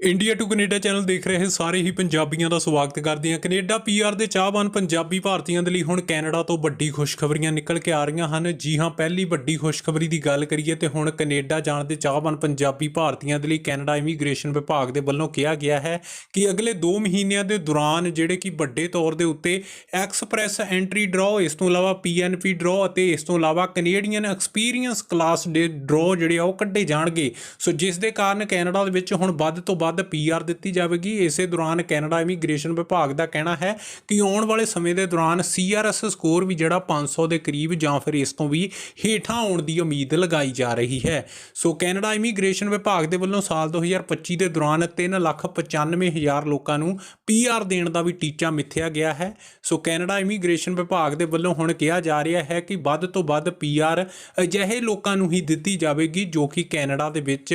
India to Canada channel ਦੇਖ ਰਹੇ ਸਾਰੇ ਹੀ ਪੰਜਾਬੀਆਂ ਦਾ ਸਵਾਗਤ ਕਰਦੇ ਹਾਂ। ਕੈਨੇਡਾ ਪੀਆਰ ਦੇ ਚਾਹਵਾਨ ਪੰਜਾਬੀ ਭਾਰਤੀਆਂ ਦੇ ਲਈ ਹੁਣ ਕੈਨੇਡਾ ਤੋਂ ਵੱਡੀ ਖੁਸ਼ਖਬਰੀਆਂ ਨਿਕਲ ਕੇ ਆ ਰਹੀਆਂ ਹਨ। ਜੀ ਹਾਂ, ਪਹਿਲੀ ਵੱਡੀ ਖੁਸ਼ਖਬਰੀ ਦੀ ਗੱਲ ਕਰੀਏ ਤੇ ਹੁਣ ਕੈਨੇਡਾ ਜਾਣ ਦੇ ਚਾਹਵਾਨ ਪੰਜਾਬੀ ਭਾਰਤੀਆਂ ਦੇ ਲਈ ਕੈਨੇਡਾ ਇਮੀਗ੍ਰੇਸ਼ਨ ਵਿਭਾਗ ਦੇ ਵੱਲੋਂ ਕਿਹਾ ਗਿਆ ਹੈ ਕਿ ਅਗਲੇ 2 ਮਹੀਨਿਆਂ ਦੇ ਦੌਰਾਨ ਜਿਹੜੇ ਕਿ ਵੱਡੇ ਤੌਰ ਦੇ ਉੱਤੇ ਐਕਸਪ੍ਰੈਸ ਐਂਟਰੀ ਡਰਾਅ, ਇਸ ਤੋਂ ਇਲਾਵਾ ਪੀਐਨਪੀ ਡਰਾਅ ਅਤੇ ਇਸ ਤੋਂ ਇਲਾਵਾ ਕੈਨੇਡੀਅਨ ਐਕਸਪੀਰੀਅੰਸ ਕਲਾਸ ਦੇ ਡਰਾਅ ਜਿਹੜੇ ਆ ਉਹ ਕੱਢੇ ਜਾਣਗੇ। ਸੋ ਜਿਸ ਦੇ ਕਾਰਨ ਕੈਨੇਡਾ ਦੇ ਵਿੱਚ ਹੁਣ ਵੱਧ ਤੋਂ ਵੱਧ ਪੀਆਰ ਦਿੱਤੀ ਜਾਵੇਗੀ। ਇਸੇ ਦੌਰਾਨ ਕੈਨੇਡਾ ਇਮੀਗ੍ਰੇਸ਼ਨ ਵਿਭਾਗ ਦਾ ਕਹਿਣਾ ਹੈ ਕਿ ਆਉਣ ਵਾਲੇ ਸਮੇਂ ਦੇ ਦੌਰਾਨ ਸੀਆਰਐਸ ਸਕੋਰ ਵੀ ਜਿਹੜਾ 500 ਦੇ ਕਰੀਬ ਜਾਂ ਫਿਰ ਇਸ ਤੋਂ ਵੀ ਹੇਠਾਂ ਆਉਣ ਦੀ ਉਮੀਦ ਲਗਾਈ ਜਾ ਰਹੀ ਹੈ। ਸੋ ਕੈਨੇਡਾ ਇਮੀਗ੍ਰੇਸ਼ਨ ਵਿਭਾਗ ਦੇ ਵੱਲੋਂ ਸਾਲ 2025 ਦੇ ਦੌਰਾਨ 395000 ਲੋਕਾਂ ਨੂੰ ਪੀਆਰ ਦੇਣ ਦਾ ਵੀ ਟੀਚਾ ਮਿੱਥਿਆ ਗਿਆ ਹੈ। ਸੋ ਕੈਨੇਡਾ ਇਮੀਗ੍ਰੇਸ਼ਨ ਵਿਭਾਗ ਦੇ ਵੱਲੋਂ ਹੁਣ ਕਿਹਾ ਜਾ ਰਿਹਾ ਹੈ ਕਿ ਵੱਧ ਤੋਂ ਵੱਧ ਪੀਆਰ ਅਜਿਹੇ ਲੋਕਾਂ ਨੂੰ ਹੀ ਦਿੱਤੀ ਜਾਵੇਗੀ ਜੋ ਕਿ ਕੈਨੇਡਾ ਦੇ ਵਿੱਚ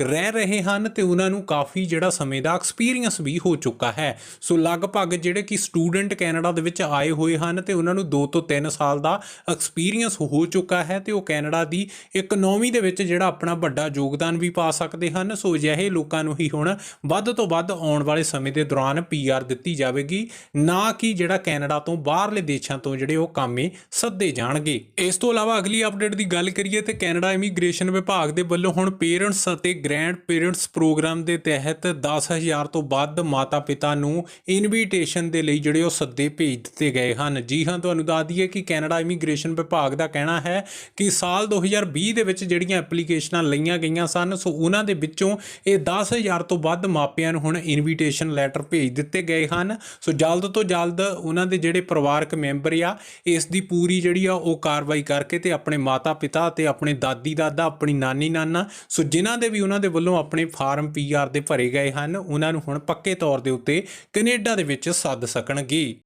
ਰਹਿ ਰਹੇ ਹਨ ਤੇ ਉਹਨਾਂ ਨੂੰ ਕਾਫੀ ਕਾਫੀ ਜਿਹੜਾ ਸਮੇਂ ਦਾ ਐਕਸਪੀਰੀਅੰਸ ਵੀ ਹੋ ਚੁੱਕਾ ਹੈ। ਸੋ ਲਗਭਗ ਜਿਹੜੇ ਕਿ ਸਟੂਡੈਂਟ ਕੈਨੇਡਾ ਦੇ ਵਿੱਚ ਆਏ ਹੋਏ ਹਨ ਤੇ ਉਹਨਾਂ ਨੂੰ 2 ਤੋਂ 3 ਸਾਲ ਦਾ ਐਕਸਪੀਰੀਅੰਸ ਹੋ ਚੁੱਕਾ ਹੈ ਤੇ ਉਹ ਕੈਨੇਡਾ ਦੀ ਇਕਨੋਮੀ ਦੇ ਵਿੱਚ ਜਿਹੜਾ ਆਪਣਾ ਵੱਡਾ ਯੋਗਦਾਨ ਵੀ ਪਾ ਸਕਦੇ ਹਨ। ਸੋ ਅਜਿਹੇ ਲੋਕਾਂ ਨੂੰ ਹੀ ਹੁਣ ਵੱਧ ਤੋਂ ਵੱਧ ਆਉਣ ਵਾਲੇ ਸਮੇਂ ਦੇ ਦੌਰਾਨ ਪੀਆਰ ਦਿੱਤੀ ਜਾਵੇਗੀ। ਨਾ ਕਿ ਜਿਹੜਾ ਕੈਨੇਡਾ ਤੋਂ ਬਾਹਰਲੇ ਦੇਸ਼ਾਂ ਤੋਂ ਜਿਹੜੇ ਉਹ ਕਾਮੇ ਸੱਦੇ ਜਾਣਗੇ। ਇਸ ਤੋਂ ਇਲਾਵਾ ਅਗਲੀ ਅਪਡੇਟ ਦੀ ਗੱਲ ਕਰੀਏ ਤੇ ਕੈਨੇਡਾ ਇਮੀਗ੍ਰੇਸ਼ਨ ਵਿਭਾਗ ਦੇ ਵੱਲੋਂ ਹੁਣ ਪੇਰੈਂਟਸ ਅਤੇ ਗ੍ਰੈਂਡ ਪੇਰੈਂਟਸ ਪ੍ਰੋਗਰਾਮ ਦੇ ਤਹਿਤ 10000 ਤੋਂ ਵੱਧ ਮਾਤਾ-ਪਿਤਾ ਨੂੰ ਇਨਵੀਟੇਸ਼ਨ ਦੇ ਲਈ ਜਿਹੜੇ ਉਹ ਸੱਦੇ ਭੇਜ ਦਿੱਤੇ ਗਏ ਹਨ। ਜੀ ਹਾਂ, ਤੁਹਾਨੂੰ ਦੱਸ ਦਈਏ ਕਿ ਕੈਨੇਡਾ ਇਮੀਗ੍ਰੇਸ਼ਨ ਵਿਭਾਗ ਦਾ ਕਹਿਣਾ ਹੈ ਕਿ ਸਾਲ 2020 ਦੇ ਵਿੱਚ ਜਿਹੜੀਆਂ ਐਪਲੀਕੇਸ਼ਨਾਂ ਲਈਆਂ ਗਈਆਂ ਸਨ, ਸੋ ਉਹਨਾਂ ਦੇ ਵਿੱਚੋਂ ਇਹ 10000 ਤੋਂ ਵੱਧ ਮਾਪਿਆਂ ਨੂੰ ਹੁਣ ਇਨਵੀਟੇਸ਼ਨ ਲੈਟਰ ਭੇਜ ਦਿੱਤੇ ਗਏ ਹਨ। ਸੋ ਜਲਦ ਤੋਂ ਜਲਦ ਉਹਨਾਂ ਦੇ ਜਿਹੜੇ ਪਰਿਵਾਰਕ ਮੈਂਬਰ ਆ, ਇਸ ਦੀ ਪੂਰੀ ਜਿਹੜੀ ਆ ਉਹ ਕਾਰਵਾਈ ਕਰਕੇ ਤੇ ਆਪਣੇ ਮਾਤਾ ਪਿਤਾ ਤੇ ਆਪਣੇ ਦਾਦੀ ਦਾਦਾ ਆਪਣੀ ਨਾਨੀ ਨਾਨਾ ਸੋ ਜਿਨ੍ਹਾਂ ਦੇ ਵੀ ਉਹਨਾਂ ਦੇ ਵੱਲੋਂ ਆਪਣੇ ਫਾਰਮ ਪੀਆਰ ਦੇ ਭਰੇ ਗਏ ਹਨ। ਉਹਨਾਂ ਨੂੰ ਹੁਣ ਪੱਕੇ ਤੌਰ ਦੇ ਉੱਤੇ ਕੈਨੇਡਾ ਦੇ ਵਿੱਚ ਸੱਦ ਸਕਣਗੇ।